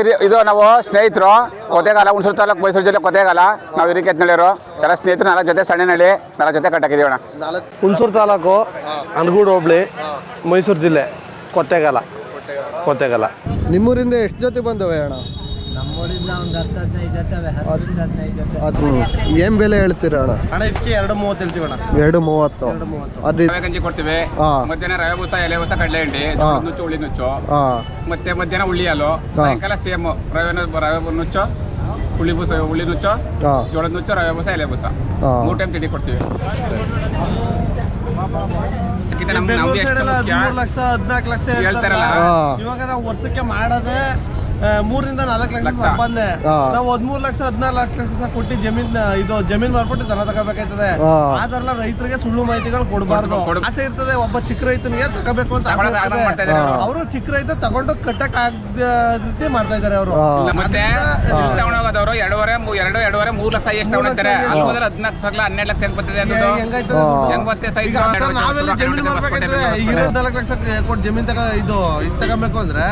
ಇದು- ಇದು ನಾವು ಸ್ನೇಹಿತರು ಕೊತೆಗಾಲ ಹುಣಸೂರು ತಾಲೂಕು ಮೈಸೂರು ಜಿಲ್ಲೆ ಕೊತೆಗಾಲ. ನಾವು ಹಿರಿಕೆತ್ನಳ್ಳಿಯರು ಎಲ್ಲ ಸ್ನೇಹಿತರು ನಾಲ್ಕು ಜೊತೆ ಸಣ್ಣನಳ್ಳಿ ನಾಲ್ಕು ಜೊತೆ ಕಟ್ಟಾಕಿದ್ದೀವಿ ಅಣ್ಣ ನಾಲ್ಕು ಹುಣಸೂರು ತಾಲೂಕು ಅನಗೂಡು ಹೋಬಳಿ ಮೈಸೂರು ಜಿಲ್ಲೆ ಕೊತ್ತೆಗಾಲ ಕೊತ್ತೆಗಾಲ ನಿಮ್ಮೂರಿಂದ ಎಷ್ಟು ಜೊತೆ ಬಂದವೆ ಅಣ್ಣ? ನಮ್ಮೂರಿಂದ ಒಂದು ಹತ್ತು ಹದಿನೈದು ಜೊತೆ ಹತ್ತರಿಂದ ಹದಿನೈದು ಜೊತೆ ಅದು ಏನ್ ಬೆಲೆ ಹೇಳ್ತೀರಾ ಅಣ್ಣ? ಅಣ್ಣ ಇದಕ್ಕೆ ಎರಡು ಮೂವತ್ತು ಹೇಳ್ತೀವಿ ಅಣ್ಣ. ಎರಡು ಮೂವತ್ತು. ಅದ್ರ ರವೆ ಗಂಜಿ ಕೊಡ್ತೀವಿ. ಹಾ. ಮಧ್ಯಾಹ್ನ ರವೆ ಬೂಸ ಎಲೆ ಬೂಸ ಕಡಲೆ ಹಿಂಡಿ ಹಾ. ನುಚ್ಚು ಹುಳಿ ನುಚ್ಚು. ಹಾ. ಮತ್ತೆ ಮಧ್ಯಾಹ್ನ ಉಳ್ಳಿ ಹಾಲು ಸಾಯಂಕಾಲ ಸೇಮ್ ರವೆ ನು- ರವೆ ನುಚ್ಚು ಹುಳಿ ಬೂಸ ಹುಳಿ ನುಚ್ಚು ಹಾ. ಜೋಳದ ನುಚ್ಚು ರವೆ ಬೂಸ ಎಲೆ ಬೂಸ. ಹಾ. ಮೂರು ಟೈಮ್ ತಿಂಡಿ ಕೊಡ್ತೀವಿ. ಇದಕ್ಕಿಂತ ನಮ್ಗೆ ನಮ್ಗೆ ಎಷ್ಟು ಮುಖ್ಯ? ಮೂರು ಲಕ್ಷ ಹದಿನಾಲ್ಕು ಲಕ್ಷ ಹೇಳ್ತಾರಲ್ಲ. ಹಾ. ಇವಾಗ ನಾವು ವರ್ಷಕ್ಕೆ ಮಾಡೋದೇ ಆ, ಮೂರಿಂದ ನಾಲ್ಕು ಲಕ್ಷ. ಸಂಪಾದನೆ. ನಾವು ಹದಿಮೂರು ಲಕ್ಷ ಹದಿನಾಲ್ಕು ಲಕ್ಷ ಕೊಟ್ಟು ಜಮೀನ್ ಇದು ಜಮೀನ್ ಮಾರ್ಬಿಟ್ಟು ದನ ತಗೋಬೇಕಾಯ್ತದೆ. ಆದ್ರಲ್ಲ ರೈತರಿಗೆ ಸುಳ್ಳು ಮಾಹಿತಿಗಳು ಕೊಡಬಾರ್ದು. ಆಸೆ ಇರ್ತದೆ ಒಬ್ಬ ಚಿಕ್ಕ ರೈತನಿಗೆ ತಗೋಬೇಕು ಅಂತ ಅವ್ರು. ಅವರು ಚಿಕ್ಕ ರೈತ ತಗೊಂಡು ಕಟ್ಟಕ್ ಆಗದ ರೀತಿ ಮಾಡ್ತಾ ಇದಾರೆ ಅವರು. ಮತ್ತೆ ತಗೊಂಡೋಗೋದವರು ಎರಡೂವರೆ ಎರಡು ಎರಡೂವರೆ ಮೂರು ಲಕ್ಷ ಎಷ್ಟು ಹೋದ್ರೆ ಹದಿನಾಲ್ಕು ಸಾವಿರ ಹನ್ನೆರಡು ಲಕ್ಷ ಹೆಂಗ್ ಬರ್ತದೆ? ಹೆಂಗ್ ಬರ್ತದೆ ನಾವೆಲ್ಲ ಜಮೀನು ಮಾಡ್ಬೇಕಾಯ್ತದೆ ಇರೋದ್ ಲಕ್ಷ ಕೊಟ್ಟು ಜಮೀನ್ ತಗೋ ಇದು ಇದು ತಗೋಬೇಕು ಅಂದ್ರೆ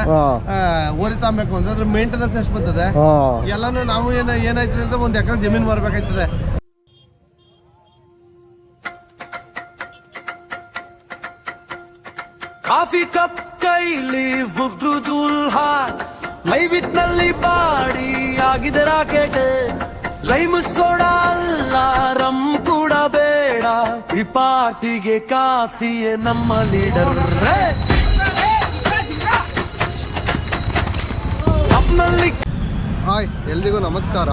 ಓರಿ ತಗೋಬೇಕು ಅಂದ್ರೆ ಅದ್ರ ಮೇಂಟೆನೆನ್ಸ್ ಎಷ್ಟು ಬರ್ತದೆ? ಎಲ್ಲಾನು ನಾವು ಏನ ಏನಾಯ್ತದೆ ಅಂತ ಒಂದ್ ಎಕರೆ ಜಮೀನ್ ಮಾರ್ಬೇಕಾಯ್ತದೆ. ಕಾಫಿ ಕಪ್ ಕೈಲಿ ಉಬ್ರುದುಲ್ ದುಲ್ಹಾ ಲೈವಿತ್ನಲ್ಲಿ ಬಾಡಿ ಆಗಿದೆ ರಾಕೆಟ್ ಲೈಮ್ ಸೋಡಾ ಅಲ್ಲ ರಮ್ ಕೂಡ ಬೇಡ ಈ ಪಾರ್ಟಿಗೆ ಕಾಫಿಯೇ ನಮ್ಮ ಲೀಡರ್. ಹಾಯ್, ಎಲ್ರಿಗೂ ನಮಸ್ಕಾರ.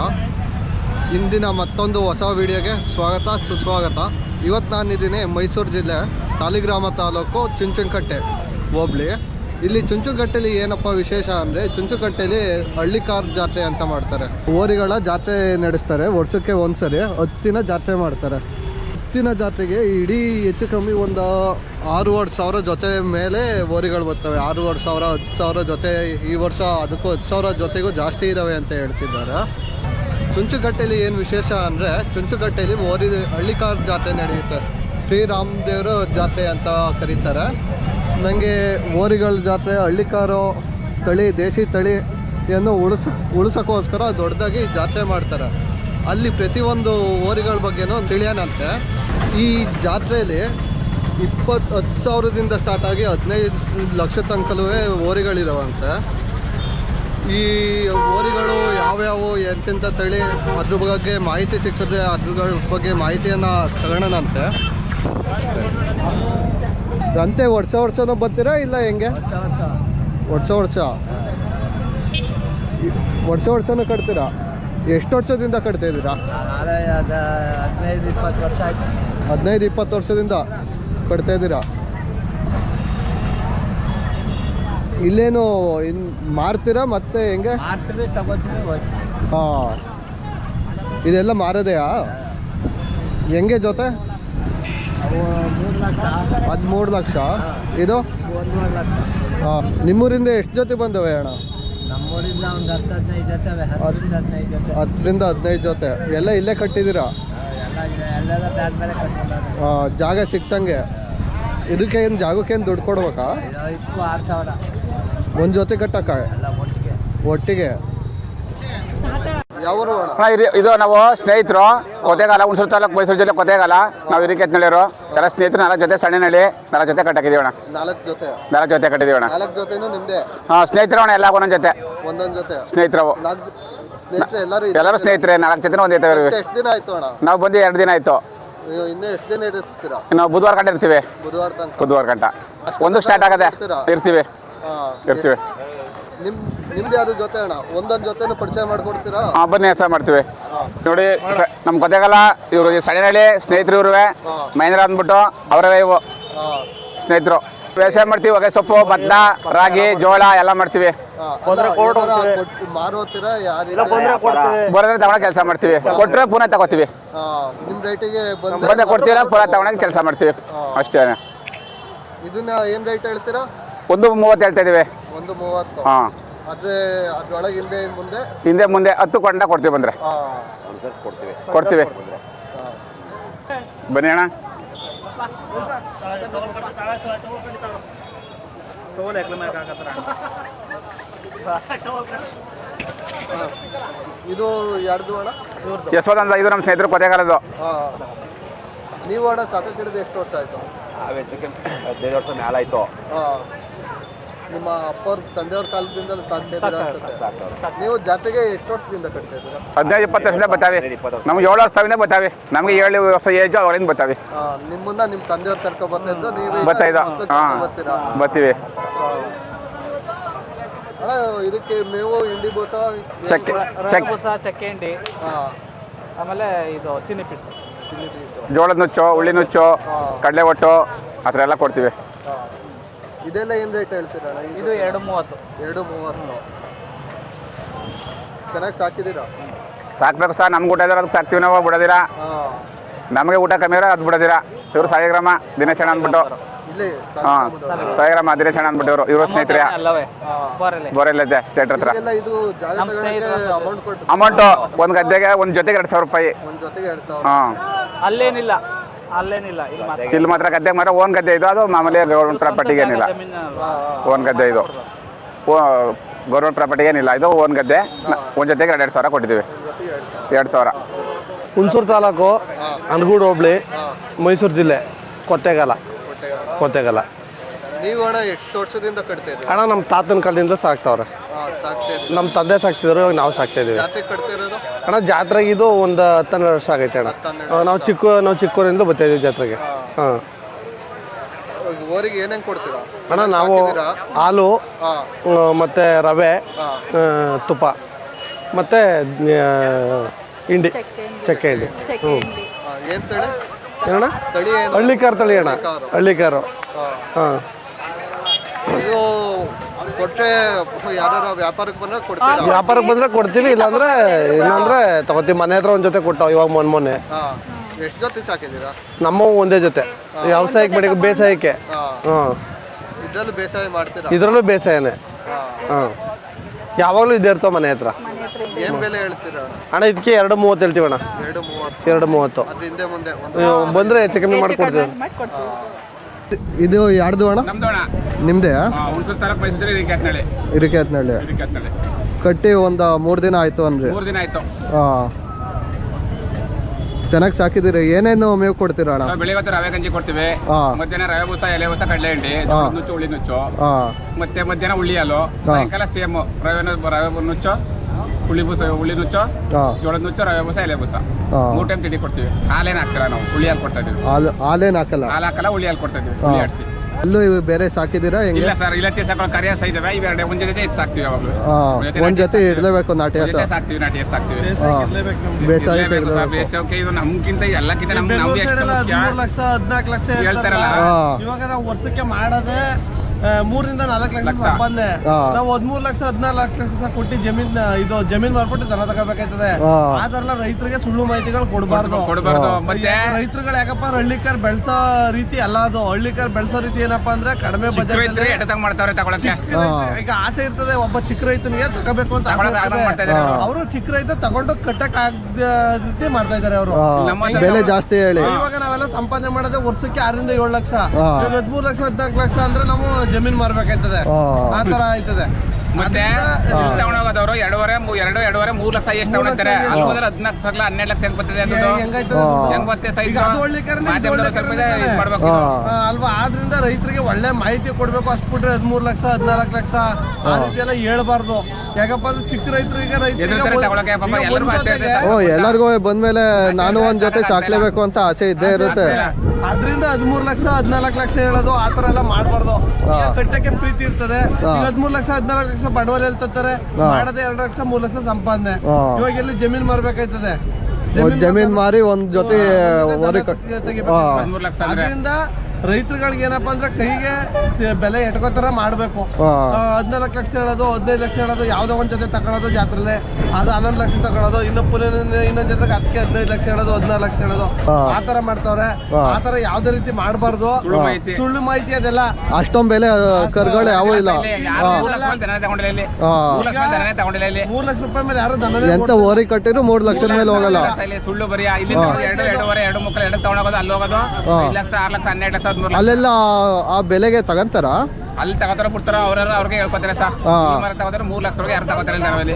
ಇಂದಿನ ಮತ್ತೊಂದು ಹೊಸ ವಿಡಿಯೋಗೆ ಸ್ವಾಗತ, ಸುಸ್ವಾಗತ. ಇವತ್ತು ನಾನಿದ್ದೀನಿ ಮೈಸೂರು ಜಿಲ್ಲೆ ತಾಲಿಗ್ರಾಮ ತಾಲೂಕು ಚುಂಚುಂಕಟ್ಟೆ, ಹೋಬ್ಳಿ. ಇಲ್ಲಿ ಚುಂಚುಕಟ್ಟೆಲಿ ಏನಪ್ಪ ವಿಶೇಷ ಅಂದರೆ ಚುಂಚುಕಟ್ಟೆಲಿ ಹಳ್ಳಿಕಾರ್ ಜಾತ್ರೆ ಅಂತ ಮಾಡ್ತಾರೆ. ಓರಿಗಳ ಜಾತ್ರೆ ನಡೆಸ್ತಾರೆ, ವರ್ಷಕ್ಕೆ ಒಂದ್ಸರಿ ಹತ್ತಿನ ಜಾತ್ರೆ ಮಾಡ್ತಾರೆ. ಹತ್ತಿನ ಜಾತ್ರೆಗೆ ಇಡೀ ಹೆಚ್ಚು ಕಮ್ಮಿ ಒಂದು ಆರೂವರೆ ಸಾವಿರ ಜೊತೆ ಮೇಲೆ ಓರಿಗಳು ಬರ್ತವೆ. ಆರೂವರೆ ಸಾವಿರ, ಹತ್ತು ಸಾವಿರ ಜೊತೆ, ಈ ವರ್ಷ ಅದಕ್ಕೂ ಹತ್ತು ಸಾವಿರ ಜೊತೆಗೂ ಜಾಸ್ತಿ ಇದ್ದಾವೆ ಅಂತ ಹೇಳ್ತಿದ್ದಾರೆ. ಚುಂಚುಗಟ್ಟೆಯಲ್ಲಿ ಏನು ವಿಶೇಷ ಅಂದರೆ ಚುಂಚುಕಟ್ಟೆಯಲ್ಲಿ ಓರಿ ಹಳ್ಳಿಕಾರ್ ಜಾತ್ರೆ ನಡೆಯುತ್ತೆ. ಶ್ರೀರಾಮದೇವರ ಜಾತ್ರೆ ಅಂತ ಕರೀತಾರೆ. ನನಗೆ ಓರಿಗಳ ಜಾತ್ರೆ ಹಳ್ಳಿಕಾರು ತಳಿ, ದೇಶಿ ತಳಿಯನ್ನು ಉಳಿಸ, ಉಳಿಸೋಕ್ಕೋಸ್ಕರ ದೊಡ್ಡದಾಗಿ ಜಾತ್ರೆ ಮಾಡ್ತಾರೆ. ಅಲ್ಲಿ ಪ್ರತಿಯೊಂದು ಓರಿಗಳ ಬಗ್ಗೆನೂ ತಿಳಿಯೋಣಂತೆ ಈ ಜಾತ್ರೆಯಲ್ಲಿ ಇಪ್ಪತ್ತು ಹತ್ತು ಸಾವಿರದಿಂದ ಸ್ಟಾರ್ಟ್ ಆಗಿ ಹದಿನೈದು ಲಕ್ಷ ತನಕಲೂ ಓರಿಗಳಿದಾವಂತೆ ಈ ಓರಿಗಳು ಯಾವ್ಯಾವು ಎಂತೆಂಥ ತಳಿ, ಅದ್ರ ಬಗ್ಗೆ ಮಾಹಿತಿ ಸಿಕ್ಕಿದ್ರೆ ಅದ್ರ ಬಗ್ಗೆ ಮಾಹಿತಿಯನ್ನು ತಗೊಳ್ಳೋಣಂತೆ ಸಂತೆ ವರ್ಷ ವರ್ಷನೂ ಬರ್ತೀರಾ ಇಲ್ಲ ಹೆಂಗೆ? ವರ್ಷ ವರ್ಷ? ವರ್ಷ ವರ್ಷನೂ ಕಟ್ತೀರಾ? ಎಷ್ಟು ವರ್ಷದಿಂದ ಕಟ್ತಾ ಇದ್ದೀರಾ? ಹದಿನೈದು ಇಪ್ಪತ್ತು ವರ್ಷ ಆಯ್ತು. ಹದಿನೈದು ಇಪ್ಪತ್ತು ವರ್ಷದಿಂದ ಕಟ್ತಾ ಇದ್ದೀರಾ? ಇಲ್ಲೇನು ಇನ್ ಮಾರ್ತೀರಾ ಮತ್ತೆ ಹೆಂಗೆ? ಮಾಡ್ತೀವಿ ತಗೋತೀವಿ ಹೋಗ್ತೀವಿ. ಹಾಂ. ಇದೆಲ್ಲ ಮಾರದೆಯಾ? ಹೆಂಗೆ ಜೊತೆ? ಅವು ಮೂರು ಲಕ್ಷ. ಹದಿಮೂರು ಲಕ್ಷ. ಇದು? ಹಾಂ. ನಿಮ್ಮೂರಿಂದ ಎಷ್ಟು ಜೊತೆ ಬಂದವೆ ಅಣ್ಣ? ನಮ್ಮೂರಿಂದ ಒಂದು ಹತ್ತು ಹದಿನೈದು ಜೊತೆ ಹತ್ತರಿಂದ ಹದಿನೈದು ಜೊತೆ. ಹತ್ತರಿಂದ ಹದಿನೈದು ಜೊತೆ. ಎಲ್ಲ ಇಲ್ಲೇ ಕಟ್ಟಿದ್ದೀರಾ? ಎಲ್ಲ ಇದೆ ಎಲ್ಲೆಲ್ಲ ಬ್ಯಾಗ್ ಮೇಲೆ ಕಟ್ಕೊಂಡು ಆ, ಜಾಗ ಸಿಕ್ತಂಗೆ. ಇದಕ್ಕೆ ಏನು ಜಾಗಕ್ಕೇನು ದುಡ್ಡು ಕೊಡ್ಬೇಕಾ? ಇಪ್ಪತ್ತು ಆರು ಸಾವಿರ. ಒಂದು ಜೊತೆ ಕಟ್ಟಕ್ಕ? ಎಲ್ಲ ಒಟ್ಟಿಗೆ. ಇದು- ನಾವು ಸ್ನೇಹಿತರು ಕೊತೆಗಾಲ ಹುಣಸೂರು ತಾಲೂಕು ಮೈಸೂರು ಜಿಲ್ಲೆ ಕೊತೆಗಾಲ ನಾವು ಹಿರಿಕೆತ್ನಳ್ಳಿಯರು ಎಲ್ಲ ಸ್ನೇಹಿತರು ನಾಲ್ಕು ಜೊತೆ ಸಣ್ಣನಳ್ಳಿ ನಾಲ್ಕು ಜೊತೆ ಕಟ್ಟಾಕಿದೀವಿ ಅಣ್ಣ. ನಾಲ್ಕು ಜೊತೆ? ನಾಲ್ಕು ಜೊತೆ ಕಟ್ಟಿದ್ದೀವಿ ಅಣ್ಣ. ನಾಲ್ಕು ಜೊತೆನೂ ನಿಮ್ದೆ? ಹಾಂ ಸ್ನೇಹಿತರು ಅಣ್ಣ ಎಲ್ಲ ಒಂದೊಂದು ಜೊತೆ. ಒಂದೊಂದು ಜೊತೆ? ಸ್ನೇಹಿತರು. ಎಲ್ಲರೂ ಸ್ನೇಹಿತರೆ ನಾಲ್ಕು ಜೊತೆ ಒಂದೇ ಎಷ್ಟು ದಿನ ಆಯ್ತು ಅಣ್ಣ? ನಾವು ಬಂದು ಎರಡು ದಿನ ಆಯ್ತು. ನೀವು ಇನ್ನೂ ಎಷ್ಟು ದಿನ ಇರ್ತೀರಾ ನಾವು ಬುಧವಾರ ಗಂಟೆ ಇರ್ತೀವಿ. ಬುಧವಾರ ಕಂಡ ಬುಧವಾರ ಗಂಟ. ಒಂದು ಸ್ಟಾರ್ಟ್ ಆಗದೆ ಇರ್ತೀವಿ. ಇರ್ತೀವಿ. ನಿಮ್ ನಿಮ್ದು ಯಾವ್ದು ಜೊತೆ ಅಣ್ಣ? ಒಂದೊಂದು ಜೊತೆನೂ ಪರಿಚಯ ಮಾಡ್ಕೊಡ್ತೀರಾ? ಹಾಂ ಬನ್ನಿ ಹೆಸರು ಮಾಡ್ತೀವಿ. ನೋಡಿ ನಮ್ ನಮ್ಮ ಕೊತೆಗಾಲ ಇವರು ಸಣ್ಣಹಳ್ಳಿ ಸ್ನೇಹಿತರು ಇರುವೆ ಮಹೇಂದ್ರ ಅಂದ್ಬಿಟ್ಟು ಅವರೇ ಇವು. ಸ್ನೇಹಿತರು. ವ್ಯವಸಾಯ ಮಾಡ್ತೀವಿ ಹೊಗೆ ಸೊಪ್ಪು ಭತ್ತ ರಾಗಿ ಜೋಳ ಎಲ್ಲ ಮಾಡ್ತೀವಿ. ಮಾರೋತೀರಾ ರೀತಿ ಬರೋದ್ರೆ ತಗೊಳಕ್ ಕೆಲಸ ಮಾಡ್ತೀವಿ. ಕೊಟ್ರೆ ಪುನಃ ತಗೋತೀವಿ. ನಿಮ್ಮ ರೇಟಿಗೆ ಬಂದ್ರೆ ಬಂದೆ ಕೊಡ್ತೀರ ಪುನಃ ತಗೊಳಕ್ ಕೆಲಸ ಮಾಡ್ತೀವಿ. ಅಷ್ಟೇ ಇದನ್ನ ಏನ್ ರೇಟ್ ಹೇಳ್ತೀರಾ? ಒಂದು ಮೂವತ್ತು ಹೇಳ್ತಾ ಇದೀವಿ. ಒಂದು ಮೂವತ್ತು. ಹಾಂ. ಆದ್ರೆ ಅದ್ರೊಳಗೆ ಹಿಂದೆ ಇನ್ ಮುಂದೆ? ಹಿಂದೆ ಮುಂದೆ ಹತ್ತು ಕೊಂಡ ಕೊಡ್ತೀವಿ ಬಂದ್ರೆ. ಕೊಡ್ತೀವಿ. ಕೊಡ್ತೀವಿ. ಬನ್ನಿ ಅಣ್ಣ. ಇದು ಎರಡು ಅಣ್ಣ? ಯಶೋದಂತ ಇದು ನಮ್ಮ ಸ್ನೇಹಿತರು ಕೊತೆಗಾಲದು ನೀವು ಅಣ್ಣ ಸಾಕಕ್ಕೆ ಹಿಡಿದು ಎಷ್ಟು ವರ್ಷ ಆಯಿತು? ಹದಿನೈದು ವರ್ಷ ಮೇಲೆ ಆಯ್ತು. ಹಾಂ. ನಿಮ್ಮ ಅಪ್ಪರ್ ತಂದೆಯವ್ರ ಕಾಲದಿಂದಲೂ ಸಾಕ್ತಾ ಇದ್ದೀರಾ ಅನ್ಸುತ್ತೆ? ನೀವು ಜಾತ್ರೆಗೆ ಎಷ್ಟು ವರ್ಷದಿಂದ ಕಟ್ತಾ ಇದ್ದೀರಾ? ಹದಿನೈದು ಇಪ್ಪತ್ತು ವರ್ಷದಿಂದ ಬರ್ತಾವೆ ನಮ್ಗೆ ಏಳು ವರ್ಷದಿಂದ ಬರ್ತಾವೆ ನಮ್ಗೆ ಏಳು ವರ್ಷ ಏಜ್ ಅವರಿಂದ ಬರ್ತಾವೆ ಆ, ನಿಮ್ಮನ್ನ ನಿಮ್ಮ ತಂದೆಯವ್ರು ಕರ್ಕೊ ಬರ್ತಾ ಇದ್ರು ನೀವು ಬರ್ತಾ ಇದ್ದ. ಹಾಂ ಬರ್ತೀರಾ? ಬರ್ತೀವಿ. ಅಣ್ಣ ಇದಕ್ಕೆ ಮೇವು ಇಂಡಿ ಬೋಸ ಚಕ್ಕೆ ಚೆಕ್. ಚಕ್ಕೆ ಹಿಂಡಿ. ಹಾಂ. ಆಮೇಲೆ ಇದು ಚಿನ್ನಿ ಪಿಟ್ಸ್ ಪೀಸು. ಜೋಳದ ನುಚ್ಚು ಉಳ್ಳಿ ನುಚ್ಚು ಕಡಲೆ ಒಟ್ಟು ಆ ಥರ ಎಲ್ಲ ಕೊಡ್ತೀವಿ. ಹಾಂ. ಇದೆಲ್ಲ ಏನು ರೇಟ್ ಹೇಳ್ತೀರಾ ಇದು ಎರಡು ಮೂವತ್ತು. ಎರಡು ಮೂವತ್ತು. ಚೆನ್ನಾಗಿ ಸಾಕಿದ್ದೀರಾ? ಸಾಕ್ಬೇಕು ಸರ್ ನಮ್ಗೆ ಊಟ ಇದ್ರೆ ಅದಕ್ಕೆ ಸಾಕ್ತೀವಿ ನಾವು ಬಿಡೋದಿರ ನಮಗೆ ಊಟ ಕಮ್ಮಿ ಇರೋ ಅದು ಬಿಡೋದಿರ ಇವರು ಸಾಯಿಗ್ರಾಮ ದಿನೇಶಣ್ಣ ಅಂದ್ಬಿಟ್ಟು. ಇಲ್ಲಿ ಹಾಂ. ಸಾಯಿಗ್ರಾಮ ದಿನೇಶಣ್ಣ ಅಂದ್ಬಿಟ್ಟು ಇವರು. ಇವರು ಸ್ನೇಹಿತರೆ. ಬೋರೆಲ್ಲ ಥಿಯೇಟರ್ ಹತ್ರ. ಅಮೌಂಟ್ ಒಂದ್ ಗದ್ದೆಗೆ ಒಂದು ಜೊತೆಗೆ ಎರಡು ಸಾವಿರ ರೂಪಾಯಿ. ಹಾಂ. ಅಲ್ಲೇನಿಲ್ಲ. ಅಲ್ಲೇನಿಲ್ಲ ಇಲ್ಲಿ ಮಾತ್ರ. ಇಲ್ಲಿ ಮಾತ್ರ ಗದ್ದೆ ಮಾತ್ರ ಓನ್ ಗದ್ದೆ ಇದು ಅದು ಮಾಮೂಲಿ ಗೌರ್ಮೆಂಟ್ ಪ್ರಾಪರ್ಟಿ ಏನಿಲ್ಲ. ಓನ್ ಗದ್ದೆ ಇದು. ಗೌರ್ಮೆಂಟ್ ಪ್ರಾಪರ್ಟಿ ಏನಿಲ್ಲ ಇದು ಓನ್ ಗದ್ದೆ. ಒಂದು ಜೊತೆಗೆ ಎರಡು ಎರಡು ಸಾವಿರ ಕೊಟ್ಟಿದ್ದೀವಿ. ಜೊತೆಗೆ ಎರಡು ಸಾವಿರ ಎರಡು ಸಾವಿರ. ಹುಣಸೂರು ತಾಲೂಕು ಅನಗೂಡು ಹೋಬಳಿ ಮೈಸೂರು ಜಿಲ್ಲೆ ಕೊತ್ತೆಗಾಲ. ಕೊತ್ತೆಗಾಲ. ನೀವು ಅಣ್ಣ ಎಷ್ಟು ವರ್ಷದಿಂದ ಕಟ್ತಾ ಇದ್ದೀರಾ? ಅಣ್ಣ ನಮ್ಮ ತಾತನ ಕಾಲದಿಂದ ಸಾಕ್ತಾವ್ರೆ ಹಾಂ ಸಾಕ್ತಾ ಇದ್ದೀರಾ. ನಮ್ಮ ತಂದೆ ಸಾಕ್ತಿದ್ರು ಇವಾಗ ನಾವು ಸಾಕ್ತಾ ಇದೀವಿ ಜಾತ್ರೆ ಕಟ್ತಾ ಇರೋದು? ಅಣ್ಣ ಜಾತ್ರೆಗೆ ಇದು ಒಂದು ಹತ್ತೆರಡು ವರ್ಷ ಆಗೈತೆ ಅಣ್ಣ. ಹನ್ನೆರಡು ನಾವು ಚಿಕ್ಕ ನಾವು ಚಿಕ್ಕವರಿಂದ ಬರ್ತಾ ಇದೀವಿ ಜಾತ್ರೆಗೆ. ಹಾಂ. ಇವಾಗ ಓರಿಗೆ ಏನೇನು ಕೊಡ್ತೀರಾ? ಅಣ್ಣ ನಾವು ಹಾಕಿದ್ದೀರಾ? ಹಾಲು ಹಾಂ. ಆ, ಮತ್ತೆ ರವೆ ಹಾಂ. ಆ, ತುಪ್ಪ ಮತ್ತೆ ಆ, ಹಿಂಡಿ ಚಕ್ಕೆ ಹಿಂಡಿ. ಹ್ಞೂ ಏನು ತಳಿ? ಏನಣ್ಣ? ತಳಿ ಏನು? ಹಳ್ಳಿಕಾರ್ ತಳಿ ಅಣ್ಣ. ಹಳ್ಳಿಕಾರು. ಹಳ್ಳಿಕಾರು. ಹಾಂ. ಹಾಂ. ಇದು ಕೊಟ್ಟರೆ ಯಾರ್ಯಾರು ವ್ಯಾಪಾರಕ್ಕೆ ಬಂದ್ರೆ ಕೊಡ್ತೀರಾ? ವ್ಯಾಪಾರಕ್ಕೆ ಬಂದ್ರೆ ಕೊಡ್ತೀವಿ ಇಲ್ಲಾಂದ್ರೆ ಇಲ್ಲಾಂದ್ರೆ ತಗೋತೀವಿ. ಮನೆ ಹತ್ರ ಒಂದ್ ಜೊತೆ ಕೊಟ್ಟಾವ ಇವಾಗ ಮೊನ್ನೆ ಮೊನ್ನೆ. ಹಾಂ. ಎಷ್ಟು ಜೊತೆ ಸಾಕಿದ್ದೀರಾ? ನಮ್ಮ ಒಂದೇ ಜೊತೆ. ವ್ಯವಸಾಯಕ್ಕೆ ಬೆಳಿಗ್ಗೆ ಬೇಸಾಯಕ್ಕೆ. ಹಾಂ. ಇದರಲ್ಲೂ ಬೇಸಾಯ ಮಾಡ್ತೀರಾ? ಇದರಲ್ಲೂ ಬೇಸಾಯನೇ. ಹಾಂ. ಯಾವಾಗಲೂ ಇದೇ ಇರ್ತಾವ ಮನೆ ಹತ್ರ. ಏನು ಬೆಲೆ ಹೇಳ್ತೀರಾ? ಅಣ್ಣ ಇದಕ್ಕೆ ಎರಡು ಮೂವತ್ತು ಹೇಳ್ತೀವಿ ಅಣ್ಣ ಎರಡು ಮೂವತ್ತು. ಎರಡು ಮೂವತ್ತು. ಅದ್ರ ಹಿಂದೆ ಮುಂದೆ ಒಂದು ಬಂದ್ರೆ ಹೆಚ್ಚು ಕಮ್ಮಿ ಮಾಡ್ಕೊಡ್ತೀವಿ. ಇದು ಯಾರ್ದು ಅಣ್ಣ? ನಮ್ದು ಅಣ್ಣ. ನಿಮ್ಮದೇ ಹುಣಸೂರು ತಾಲೂಕು ಇರಿಕೆತ್ನಳ್ಳಿ ಕಟ್ಟಿ ಒಂದು ಮೂರು ದಿನ ಆಯ್ತು ಅಂದ್ರೆ. ಮೂರು ದಿನ ಆಯ್ತು. ಹಾಂ ಚೆನ್ನಾಗಿ ಸಾಕಿದ್ದೀರಿ. ಏನೇನು ಮೇವು ಕೊಡ್ತೀರಾ ಅಣ್ಣ? ಸೊ ಬೆಳಿಗ್ಗೆ ಹೊತ್ತು ರವೆ ಗಂಜಿ ಕೊಡ್ತೀವಿ. ಹಾಂ ಮಧ್ಯಾಹ್ನ ರವೆ ಬೂಸ ಎಲೆ ಬೂಸ ಕಡಲೆ ಹಿಂಡಿ ನುಚ್ಚು ಉಳ್ಳಿ ನುಚ್ಚು. ಹಾಂ ಮತ್ತೆ ಮಧ್ಯಾಹ್ನ ಉಳ್ಳಿ ಹಾಲು ಸಾಯಂಕಾಲ ಸೇಮ್ ರವೆ ನು- ರವೆ ನುಚ್ಚು ಉಳ್ಳಿ ಬೂಸ ಹುಳಿ ನುಚ್ಚ ಹಾಂ. ಜೋಳದ ನುಚ್ಚು ರವೆ ಬೂಸ ಎಲೆ ಬೂಸ. ಹಾಂ. ಮೂರು ಟೈಮ್ ತಿಂಡಿ ಕೊಡ್ತೀವಿ. ಹಾಲೇನ್ ಹಾಕ್ತೀರಾ ನಾವು? ಹುಳಿ ಹಾಲು ಕೊಡ್ತಾ ಇದೀವಿ ಹಾಲು ಹಾಲೇನು ಹಾಕಲ್ಲ? ಹಾಲು ಹಾಕಲ್ಲ ಹುಳಿ ಹಾಲು ಕೊಡ್ತಾ ಇದೀವಿ ಹುಳಿ ಆಡಿಸಿ. ಅಲ್ಲೂ ಇವ್ ಬೇರೆ ಸಾಕಿದ್ದೀರಾ? ಹೆಂಗೆ? ಇಲ್ಲ ಸರ್ ಇಲ್ಲ ಸಾಕೊಳ್ಳೋ ಕರಿಯ ಸಹ ಇದಾವೆ. ಇವೆರಡೆ ಒಂದ್ ಜೊತೆ ಹೆಚ್ಚು ಸಾಕ್ತಿವಿ ಯಾವಾಗಲೂ. ಹಾಂ. ಒಂದು ಜೊತೆ ಇಡಲೇಬೇಕು ನಾಟಿ ಹಸ. ಜೊತೆ ಸಾಕ್ತಿವಿ ನಾಟಿ ಸಾಕ್ತಿವಿ. ಹಾಂ. ಬೇಸಾಯ ಸರ್, ಇದು ನಮ್ಗಿಂತ ಎಲ್ಲಕ್ಕಿಂತ ನಮ್ ನಮ್ಗೆ ಎಷ್ಟು ಮುಖ್ಯ? ಲಕ್ಷ ಹದಿನಾಲ್ಕು ಲಕ್ಷ ಹೇಳ್ತಾರಲ್ಲ. ಹಾಂ. ಇವಾಗ ನಾವು ವರ್ಷಕ್ಕೆ ಮಾಡೋದೇ ಆ, ಮೂರರಿಂದ ನಾಲ್ಕು ಲಕ್ಷ. ಸಂಪಾದನೆ. ನಾವು ಹದಿಮೂರು ಲಕ್ಷ ಹದಿನಾಲ್ಕು ಲಕ್ಷ ಕೊಟ್ಟು ಜಮೀನ್ ಇದು ಜಮೀನ್ ಮಾರ್ಬಿಟ್ಟು ದನ ತಗೋಬೇಕಾಯ್ತದೆ. ಹಾ. ಆ ಥರ ಎಲ್ಲ ರೈತರಿಗೆ ಸುಳ್ಳು ಮಾಹಿತಿಗಳು ಕೊಡಬಾರ್ದು. ಕೊಡಬಾರ್ದು ಮತ್ತೆ ರೈತರುಗಳು ಯಾಕಪ್ಪ ಅಂದ್ರೆ ಹಳ್ಳಿಕಾರ್ ಬೆಳ್ಸೋ ರೀತಿ ಅಲ್ಲ ಅದು. ಹಳ್ಳಿಕಾರ್ ಬೆಳ್ಸೋ ರೀತಿ ಏನಪ್ಪಾ ಅಂದ್ರೆ ಕಡಿಮೆ ಚಿಕ್ಕ ಬಜೆಟ್ ಮಾಡ್ತಾವ್ರೆ ತಗೊಳಕ್ಕೆ. ಈಗ ಆಸೆ ಇರ್ತದೆ ಒಬ್ಬ ಚಿಕ್ಕ ರೈತನಿಗೆ ತಗೋಬೇಕು ಅಂತ ಅವ್ರು. ಚಿಕ್ಕ ರೈತ ತಗೊಂಡು ಕಟ್ಟಕ್ ಆಗದ ರೀತಿ ಮಾಡ್ತಾ ಇದಾರೆ ಅವರು. ಬೆಲೆ ಜಾಸ್ತಿ ಹೇಳಿ. ಇವಾಗ ನಾವೆಲ್ಲ ಸಂಪಾದನೆ ಮಾಡೋದೇ ವರ್ಷಕ್ಕೆ ಆರರಿಂದ ಏಳು ಲಕ್ಷ. ಹದಿಮೂರು ಲಕ್ಷ ಹದಿನಾಲ್ಕು ಲಕ್ಷ ಅಂದ್ರೆ ನಾವು ಜಮೀನ್ ಮಾರ್ಬೇಕಾಯ್ತದೆ. ಆತರ ಆ ತರ ಆಯ್ತದೆ. ಮತ್ತೆ ಅದ್ರಿಂದ ತಗೊಂಡೋಗೋದವ್ರು ಎರಡೂವರೆ ಎರಡು ಎರಡೂವರೆ ಮೂರ್ ಲಕ್ಷ ಎಷ್ಟು ಎಷ್ಟು? ಅಲ್ಲಿ ಹೋದ್ರೆ ಹದಿನಾಲ್ಕು ಸಲ ಹನ್ನೆರಡು ಲಕ್ಷ ಹೆಂಗ್ ಬರ್ತದೆ ಹೆಂಗ್- ಇದ್? ಮಾಡ್ಬೇಕು ಆ, ಅಲ್ವಾ? ಆದ್ರಿಂದ ರೈತರಿಗೆ ಒಳ್ಳೆ ಮಾಹಿತಿ ಕೊಡ್ಬೇಕು ಅಷ್ಟು ಬಿಟ್ರೆ ಹದಿಮೂರು ಲಕ್ಷ ಹದಿನಾಲ್ಕು ಲಕ್ಷ ಆ ರೀತಿ ಎಲ್ಲ ಹೇಳ್ಬಾರ್ದು. ಯಾಕಪ್ಪ ಅಂದ್ರೆ ಚಿಕ್ಕ ರೈತರಿಗೆ. ಓ ಎಲ್ಲರಿಗೂ ಬಂದ್ಮೇಲೆ ನಾನು ಒಂದ್ ಜೊತೆ ಸಾಕ್ಲೇಬೇಕು ಅಂತ ಆಸೆ ಇದ್ದೇ ಇರುತ್ತೆ. ಅದ್ರಿಂದ ಹದಿಮೂರು ಲಕ್ಷ ಹದಿನಾಲ್ಕು ಲಕ್ಷ ಹೇಳೋದು ಆ ತರ ಎಲ್ಲ ಮಾಡ್ಬಾರ್ದು. ಕಟ್ಟಕ್ಕೆ ಪ್ರೀತಿ ಇರ್ತದೆ. ಹದಿಮೂರು ಲಕ್ಷ ಹದಿನಾಲ್ಕು ಲಕ್ಷ ಬಂಡವಾಳ ಹೇಳ್ತಾರೆ. ಮಾಡದೆ ಎರಡ್ ಲಕ್ಷ ಮೂರ್ ಲಕ್ಷ ಸಂಪಾದನೆ. ಇವಾಗ ಎಲ್ಲಿ ಜಮೀನ್ ಮಾರ್ಬೇಕಾಯ್ತದೆ? ಜಮೀನ್ ಮಾರಿ ಒಂದ್ ಜೊತೆ ಅದರಿಂದ ರೈತರುಗಳಿಗೆ ಏನಪ್ಪಾ ಅಂದ್ರೆ ಕೈಗೆ ಸ- ಬೆಲೆ ಎಟ್ಕೋತರ ಮಾಡ್ಬೇಕು. ಹದಿನಾಲ್ಕು ಲಕ್ಷ ಹೇಳೋದು ಹದಿನೈದು ಲಕ್ಷ ಹೇಳೋದು ಯಾವ್ದೋ ಒಂದ್ ಜೊತೆ ತಗೊಳ್ಳೋದು ಜಾತ್ರೆಲೆ ಅದು ಹನ್ನೊಂದು ಲಕ್ಷ ತಗೊಳ್ಳೋದು ಇನ್ನು ಪುನಃ ಇನ್ನೊಂದ್ ಜೊತೆಗೆ ಅದಕ್ಕೆ ಹದಿನೈದು ಲಕ್ಷ ಹೇಳೋದು ಹದಿನಾರು ಲಕ್ಷ ಹೇಳೋದು ಹಾ. ಆ ತರ ಮಾಡ್ತಾವ್ರೆ. ಆ ತರ ಯಾವ್ದೇ ರೀತಿ ಮಾಡಬಾರ್ದು. ಸುಳ್ಳು ಮಾಹಿತಿ. ಅದೆಲ್ಲ ಅಷ್ಟೊಂದ್ ಬೆಲೆ ಕರ್ಗಳು ಯಾವ ಇಲ್ಲ. ಯಾರು ಮೂರ್ ಲಕ್ಷ ಮೇಲೆ ದನ ತಗೊಂಡಿಲ್ಲ ಇಲ್ಲಿ? ಹಾಂ. ಮೂರ್ ಲಕ್ಷ ಮೇಲೆ ದನ ತಗೊಂಡಿಲ್ಲ ಇಲ್ಲಿ? ಮೂರ್ ಲಕ್ಷ ರೂಪಾಯಿ ಮೇಲೆ ಯಾರು ಎಂತ ಓರಿ ಕಟ್ಟಿದ್ರು ಮೂರ್ ಲಕ್ಷದ ಮೇಲೆ ಹೋಗಲ್ಲ. ಇಲ್ಲಿ ಸುಳ್ಳು ಬರೀ ಇಲ್ಲಿ ತಗೊಂಡು ಎರಡು ಎರಡೂವರೆ ಎರಡು ಮಕ್ಕಳು ಎರಡು ತಗೊಂಡೋಗೋದು ಅಲ್ಲಿ ಹೋಗೋದು. ಐದು ಲಕ್ಷ ಆರು ಲಕ್ಷ ಹನ್ನೆರಡು ಲಕ್ಷ ಅಲ್ಲೆಲ್ಲ ಆ ಬೆಲೆಗೆ ತಗಂತಾರ? ಅಲ್ಲಿ ತಗೋತಾರ ಬಿಡ್ತಾರ ಅವ್ರ ಅವ್ರಿಗೆ ಹೇಳ್ಕೊತಾರೆ ಸರ್. ಹಾ. ಮರ ತಗೋತಾರೆ ಮೂರ್ ಲಕ್ಷ ಒಳಗೆ ಯಾರು ತಗೋತಾರೆ ಇಲ್ಲಿ ನಾವಲ್ಲಿ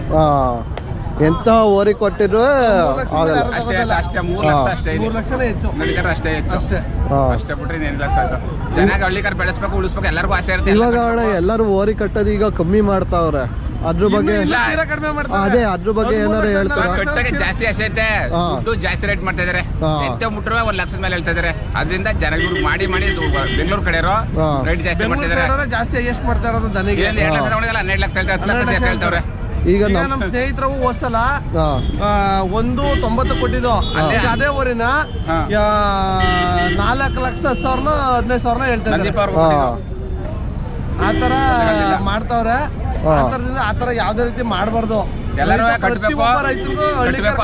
ಎಂತ ಓರಿ ಕೊಟ್ಟಿದ್ರು ಆಗಲ್ಲ. ಅಷ್ಟೇ ಅಷ್ಟೇ ಮೂರ್ ಲಕ್ಷ ಅಷ್ಟೇ ಮೂರು ಲಕ್ಷನೇ ಹೆಚ್ಚು. ಅಷ್ಟೇ ಹೆಚ್ಚು. ಅಷ್ಟೇ. ಬಿಟ್ರಿ ಅಷ್ಟೇ ಬಿಟ್ರೆ ಇನ್ನೇನಿಲ್ಲ ಸರ್ ಚೆನ್ನಾಗಿ ಹಳ್ಳಿಕರ್ ಬೆಳೆಸ್ಬೇಕು ಉಳಿಸ್ಬೇಕು ಎಲ್ಲರಿಗೂ ಆಸೆ ಇರುತ್ತೆ. ಇವಾಗ ಅಣ್ಣ ಎಲ್ಲರೂ ಓರಿ ಕಟ್ಟೋದು ಈಗ ಕಮ್ಮಿ ಮಾಡ್ತಾವ್ರೆ. ಅದ್ರ ಬಗ್ಗೆ ಇನ್ನು ತೀರಾ ಕಡಿಮೆ ಮಾಡ್ತಾರೆ. ಅದೇ ಅದ್ರ ಬಗ್ಗೆ ಏನಾರು ಹೇಳ್ತಾರೆ? ಕಟ್ಟಕ್ಕೆ ಜಾಸ್ತಿ ಆಸೆ ಐತೆ. ಹಾ. ದುಡ್ಡು ಜಾಸ್ತಿ ರೇಟ್ ಮಾಡ್ತಾ ಇದಾರೆ. ಹಾ. ಮುಟ್ರೆ ಒಂದ್ ಲಕ್ಷದ ಮೇಲೆ ಹೇಳ್ತಾ ಇದಾರೆ. ಅದರಿಂದ ಜನಗಳು ಮಾಡಿ ಮಾಡಿ ಇದು ಬೆಂಗಳೂರು ಕಡೆ ರೈಟ್ ಜಾಸ್ತಿ ಮಾಡ್ತಿದಾರೆ. ಜಾಸ್ತಿ ಎಷ್ಟು ಮಾಡ್ತಾ ಇರೋದು ದನಿಗೆ ಏನು ಎರಡು ಲಕ್ಷ ತಗೊಂಡಿಲ್ಲ ಹನ್ನೆರಡು ಲಕ್ಷ ಹೇಳ್ತಾರೆ ಹತ್ತು ಲಕ್ಷ ಜಾಸ್ತಿ ಹೇಳ್ತಾವ್ರೆ ಈಗ ನಮ್ಮ ಸ್ನೇಹಿತರು ಹೋದ್ಸಲ ಒಂದು ತೊಂಬತ್ತು ಕೊಟ್ಟಿದ್ದು. ಅದೇ ಊರಿನ. ನಾಲ್ಕು ಲಕ್ಷ ಹತ್ತು ಸಾವಿರನ ಹದಿನೈದು ಸಾವಿರನ ಹೇಳ್ತಾರೆ ಆತರ ಮಾಡ್ತಾವ್ರೆ. ಆತರದಿಂದ ಆತರ ಯಾವ್ದೇ ರೀತಿ ಮಾಡಬಾರ್ದು. ಎಲ್ಲರೂ ಕಟ್ಬೇಕು, ರೈತರಿಗೂ ಕಟ್ಬೇಕು,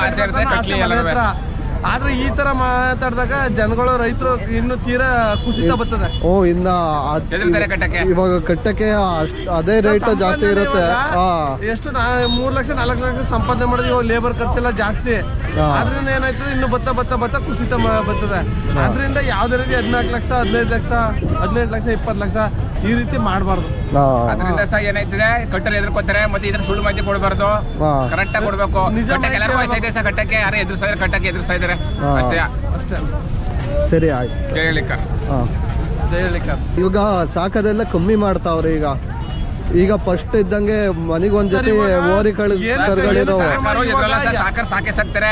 ಆದ್ರೆ ಈ ತರ ಮಾತಾಡಿದಾಗ ಜನಗಳು ರೈತರು ಇನ್ನು ತೀರಾ ಕುಸಿತ ಬರ್ತದೆ. ಓ ಇನ್ನ ಅದ್- ಎದುರ್ತಾರೆ ಕಟ್ಟಕ್ಕೆ. ಇವಾಗ ಕಟ್ಟಕ್ಕೆ ಅಷ್ಟ್ ಅದೇ ರೇಟ್ ಜಾಸ್ತಿ ಇರುತ್ತೆ. ಹಾ. ಎಷ್ಟು ನಾ ಮೂರ್ ಲಕ್ಷ ನಾಲ್ಕು ಲಕ್ಷ ಸಂಪಾದನೆ ಮಾಡಿದ್ವಿ ಇವಾಗ ಲೇಬರ್ ಖರ್ಚೆಲ್ಲ ಜಾಸ್ತಿ. ಹಾ. ಆದ್ರಿಂದ ಏನಾಯ್ತದೆ ಇನ್ನು ಬತ್ತ ಬತ್ತ ಬತ್ತ ಕುಸಿತ ಮ- ಬರ್ತದೆ. ಆದ್ರಿಂದ ಯಾವ್ದೇ ರೀತಿ ಹದಿನಾಲ್ಕು ಲಕ್ಷ ಹದಿನೈದು ಲಕ್ಷ ಹದಿನೈದು ಲಕ್ಷ ಇಪ್ಪತ್ತು ಲಕ್ಷ ಈ ರೀತಿ ಮಾಡಬಾರ್ದು. ಅದರಿಂದ ಸಹ ಏನಾಯ್ತದೆ? ಕಟ್ಟಲು ಎದುರ್ಕೋತಾರೆ ಮತ್ತೆ ಇದ್ರ ಸುಳ್ಳು ಮಾಹಿತಿ ಕೊಡಬಾರ್ದು. ಕರೆಕ್ಟ್ ಆಗಿ ಕೊಡ್ಬೇಕು. ನಿಜ ಕಟ್ಟಕ್ಕೆ ಎಲ್ಲರಿಗೂ ಮಾಹಿತಿ ಆಸೆ ಇದೆ ಸರ್ ಕಟ್ಟಕ್ಕೆ ಯಾರೇ ಎದುರಿಸ್ತಾ ಕಟ್ಟಕ್ಕೆ ಎದುರಿಸ್ತಾ ಇದಾರೆ ಅಷ್ಟೇ. ಅಷ್ಟೇ. ಸರಿ ಆಯ್ತು. ಜಯಲಿಕ ಇವಾಗ ಸಾಕದೆಲ್ಲ ಕಮ್ಮಿ ಮಾಡ್ತಾವ್ರೆ ಈಗ. ಈಗ ಫಸ್ಟ್ ಇದ್ದಂಗೆ ಮನಿಗೊಂದ್ ಜೊತೆ ಸರ್, ಇವಾಗ ಓರಿ ಕಳ್ ಏನು ಕರ್ಗಳಿರೋ ಸಾಕ- ಸಾಕಾರು ಸಾಕೆ ಸಾಕ್ತಾರೆ.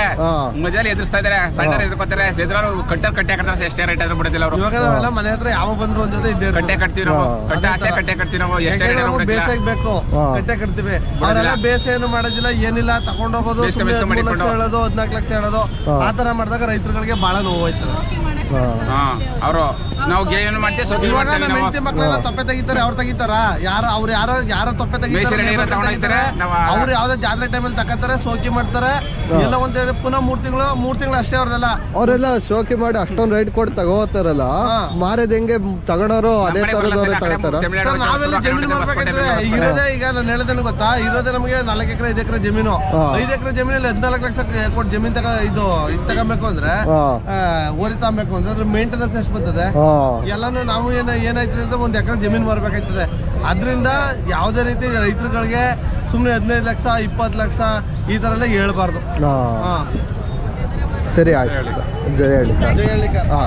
ಮಜಾಲಿ ಎದುರಿಸ್ತಾ ಇದಾರೆ ಸಣ್ಣ. ಎದುರ್ಕೋತಾರೆ ಎದುರು ಕಟ್ಟರ್ ಕಟ್ಟೆ ಕಟ್ತಾರೆ ಎಷ್ಟೇ ರೇಟ್ ಆದ್ರೂ ಬಿಡೋದಿಲ್ಲ ಅವರು. ಇವಾಗ ನಾವೆಲ್ಲ ಮನೆ ಹತ್ರ ಯಾವ ಬಂದ್ರು ಒಂದ್ ಜೊತೆ ಇದ್ದೆ ಕಟ್ಟೆ ಕಟ್ತೀವಿ ನಾವು. ಕಟ್ಟೆ ಆಸೆ. ಕಟ್ಟೆ ಕಟ್ತೀವಿ ನಾವು. ಎಷ್ಟೇ ರೇಟ್ ನಮ್ಗೆ ಬೇಕು. ಕಟ್ಟೆ ಕಟ್ತೀವಿ. ಅವರೆಲ್ಲ ಬೇಸ ಏನು ಮಾಡೋದಿಲ್ಲ ಏನಿಲ್ಲ ತಗೊಂಡೋಗೋದು ಬೇಸ್ಗೆ ಬೇಸ್ಗೆ. ಹೇಳೋದು ಹದಿನಾಲ್ಕು ಲಕ್ಷ ಹೇಳೋದು. ಆ ತರ ಮಾಡಿದಾಗ ರೈತರುಗಳಿಗೆ ಬಹಳ ನೋವು ಹಾ ಅವರು ನಾವು ಗೇಯನ್ನು ಮಾಡ್ತೀವಿ ಸೋಗಿ ಇವಾಗ ನಮ್ಮ ಹೆಂಡತಿ ಮಕ್ಕಳೆಲ್ಲ ತಪ್ಪೆ ತೆಗಿತಾರೆ ಅವ್ರು ತೆಗಿತಾರ? ಯಾರು ಅವ್ರು ಯಾರೋ ಯಾರೋ ತಪ್ಪೆ ಬೇಸಿಗೆ ತೆಗಿತಾರೆ. ನೀರು ನಾವು ಅವ್ರು ಯಾವ್ದೋ ಜಾತ್ರೆ ಟೈಮಲ್ಲಿ ತಗೋತಾರೆ ಸೋಕಿ ಮಾಡ್ತಾರೆ. ಎಲ್ಲ ಒಂದ್ ಎರಡು ಪುನಃ ಮೂರ್ ತಿಂಗಳು ಮೂರ್ ತಿಂಗಳು ಅಷ್ಟೇ ಅವ್ರದೆಲ್ಲ. ಅವರೆಲ್ಲ ಶೋಕಿ ಮಾಡಿ ಅಷ್ಟೊಂದು ರೈಟ್ ಕೊಟ್ಟು ತಗೋತಾರಲ್ಲ ಮಾರದ ಮಾರೇದ್ ಹೆಂಗೆ ತಗೊಳೋರು ಅದೇ ತರದವ್ರೆ ತಗೋತಾರ? ಸರ್, ನಾವೆಲ್ಲ ಜಮೀನು ಈಗ ಇರೋದೇ ಈಗ ನಾನು ಹೇಳೋದೇನು ಗೊತ್ತಾ? ಇರೋದೇ ನಮಗೆ ನಾಲ್ಕು ಎಕರೆ ಐದು ಎಕರೆ ಜಮೀನು. ಹಾ. ಐದು ಎಕರೆ ಜಮೀನಲ್ಲಿ ಹದಿನಾಲ್ಕು ಲಕ್ಷ ಕೊಟ್ಟು ಜಮೀನ್ ತಗ ಇದು ಇದು ತಗೋಬೇಕು ಅಂದ್ರೆ ಹಾ. ಆ, ಓರಿ ತಗೊಬೇಕು ಅಂದ್ರೆ ಅದ್ರ ಮೇಂಟೆನೆನ್ಸ್ ಎಷ್ಟು ಬರ್ತದೆ? ಎಲ್ಲಾನು ನಾವು ಏನ ಏನಾಯ್ತದೆ ಅಂದ್ರೆ ಒಂದು ಎಕರೆ ಜಮೀನ್ ಮಾರ್ಬೇಕಾಯ್ತದೆ. ಅದರಿಂದ ಯಾವುದೇ ರೀತಿ ರೈತರುಗಳಿಗೆ ಸುಮ್ಮನೆ ಹದಿನೈದು ಲಕ್ಷ ಇಪ್ಪತ್ತು ಲಕ್ಷ ಈ ತರ ಎಲ್ಲ ಹೇಳ್ಬಾರ್ದು. ಸರಿ ಆಯ್ತು. ಜಯ ಹೇಳಿ. ಹಾ.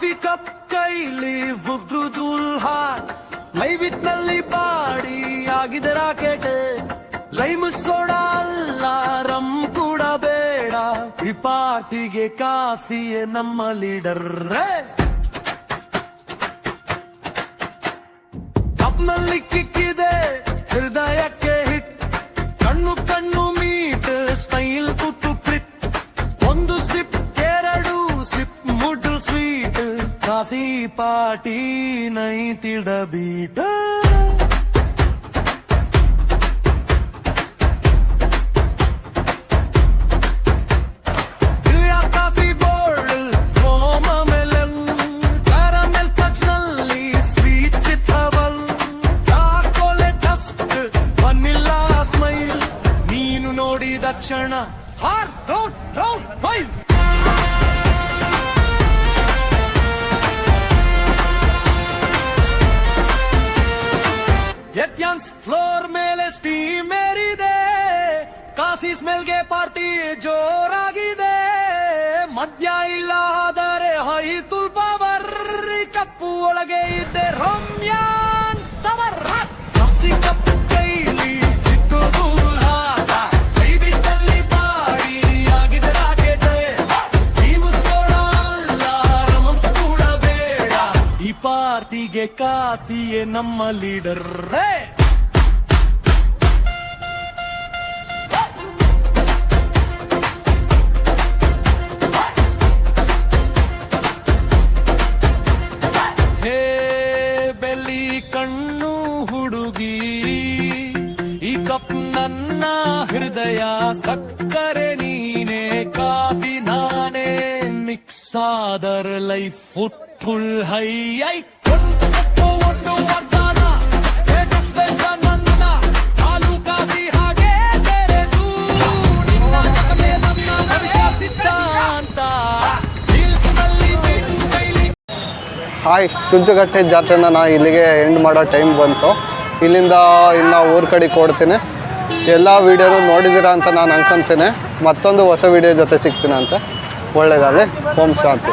ಕಾಫಿ ಕಪ್ ಕೈಲಿ ಹಾಟ್, ಮೈವಿತ್ನಲ್ಲಿ ಬಾಡಿ ಆಗಿದೆ ರಾಕೆಟ್. ಲೈಮ್ ಸೋಡಾ ಅಲ್ಲ ರಮ್ ಕೂಡ ಬೇಡ. ಈ ಪಾರ್ಟಿಗೆ ಕಾಫಿಯೇ ನಮ್ಮ ಲೀಡರ್. ಕಪ್ನಲ್ಲಿ ಕಿಕ್ಕಿದೆ ಕಾಫಿ ಪಾರ್ಟಿ ನೈ ತಿಳಬೀಟ ಡ್ಯಾನ್ಸ್ ಫ್ಲೋರ್ ಮೇಲೆ ಸ್ಟೀಮ್ ಏರಿದೆ. ಕಾಫಿ ಸ್ಮೆಲ್ಗೆ ಪಾರ್ಟಿ ಜೋರಾಗಿದೆ. ಮದ್ಯ ಇಲ್ಲ ಆದರೆ ಹೈತು ಪವರ್ ಕಪ್ಪು ಒಳಗೆ ಇದ್ದೆ ರಮ್ಯಾನ್ಸ್ ಹಸಿ ಕಪ್ಪು ಕೈಲಿ ಪಾರ್ಟಿಗೆ ಕಾತಿಯೇ ನಮ್ಮ ಲೀಡರ್ ರೇ. ಸಕ್ಕರೆ ನೀನೆ, ಕಾಫಿ ನಾನೇ ಮಿಕ್ಸ್ ಆದರ್ ಲೈಫ್ ಫುಲ್ ಹೈ, ಐ. ಹಾಯ್, ಚುಂಚುಗಟ್ಟೆ ಜಾತ್ರೆನ ನಾ ಇಲ್ಲಿಗೆ ಎಂಡ್ ಮಾಡೋ ಟೈಮ್ ಬಂತು. ಇಲ್ಲಿಂದ ಇನ್ನು ಊರ ಕಡೆ ಕೊಡ್ತೀನಿ. ಎಲ್ಲ ವೀಡಿಯೋನು ನೋಡಿದ್ದೀರಾ ಅಂತ ನಾನು ಅನ್ಕೊಂತೀನಿ. ಮತ್ತೊಂದು ಹೊಸ ವೀಡಿಯೋ ಜೊತೆ ಸಿಗ್ತೀನಂತೆ ಒಳ್ಳೆಯದಾಗಲಿ ಓಂ ಶಾಂತಿ.